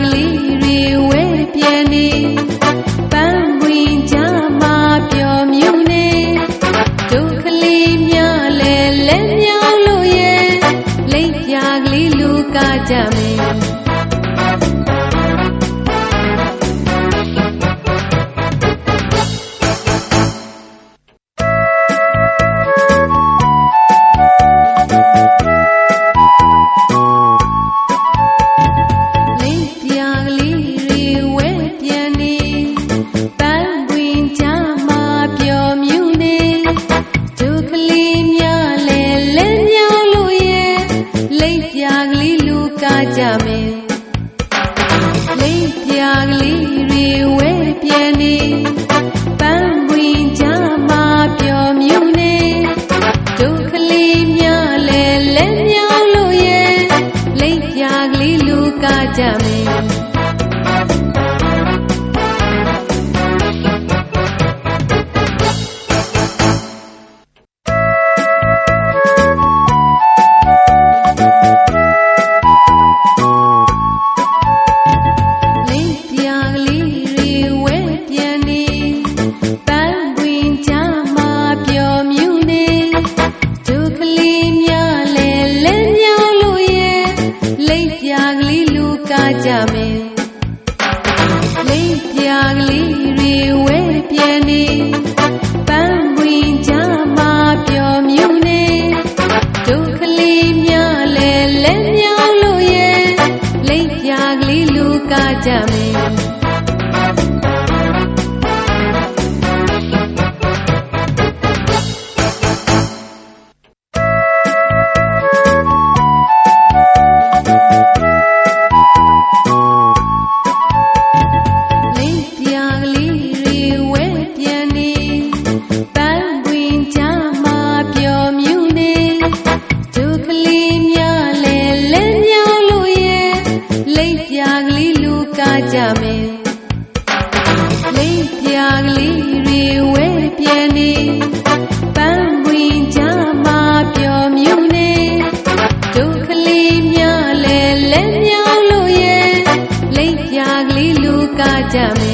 ကလေးတွေဝဲပြဲနေ ရာကလေးတွေဝဲပြဲနေပန်း ya me. ရာကလေးတွေဝဲပြဲနေပန်းဝင်ကြမှာပျော်မြူနေဒုကလေးများလဲလက်မြောင်းလို့ရဲ့လိမ့်ပြာကလေးလူကကြမယ်